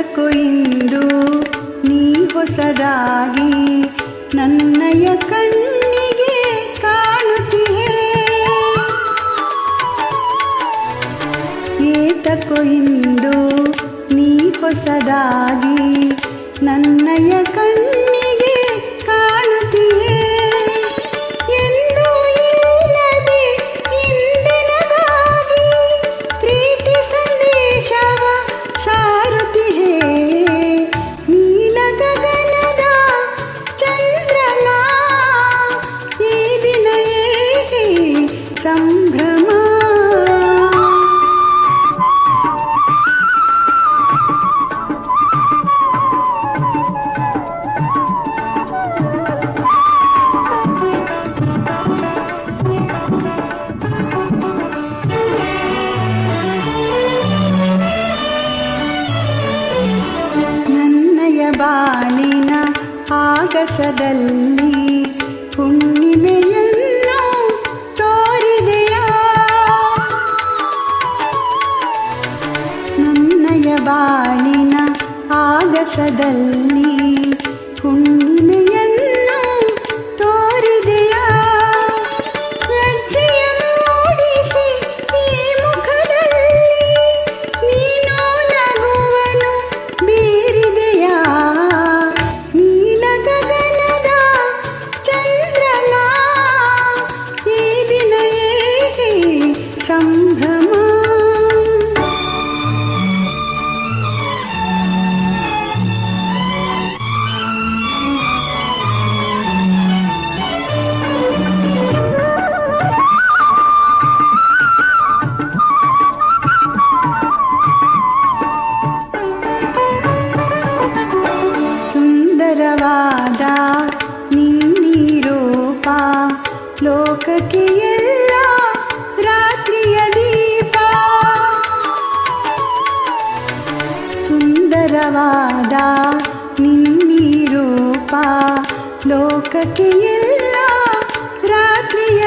ಹೊಸಕು ನೀ ಹೊಸದಾಗಿ ನನ್ನಯ ಕಣ್ಣಿಗೆ ಕಾಣುತ್ತೀಯೇ? ಏತ ಇಂದು ನೀ ಹೊಸದಾಗಿ ನನ್ನಯ ಕಣ್ಣಿಗೆ ಆಗಸದಲ್ಲಿ ಹುಣ್ಣಿಮೆಯನ್ನು ತೋರಿದೆಯ? ನನ್ನಯ ಬಾಳಿನ ಆಗಸದಲ್ಲಿ ಲೋಕಕಿಯೆಲ್ಲ ರಾತ್ರಿಯ ದೀಪ ಸುಂದರವಾದ ನಿನ್ನಿ ರೂಪ ಲೋಕಕಿಯೆಲ್ಲ ರಾತ್ರಿಯ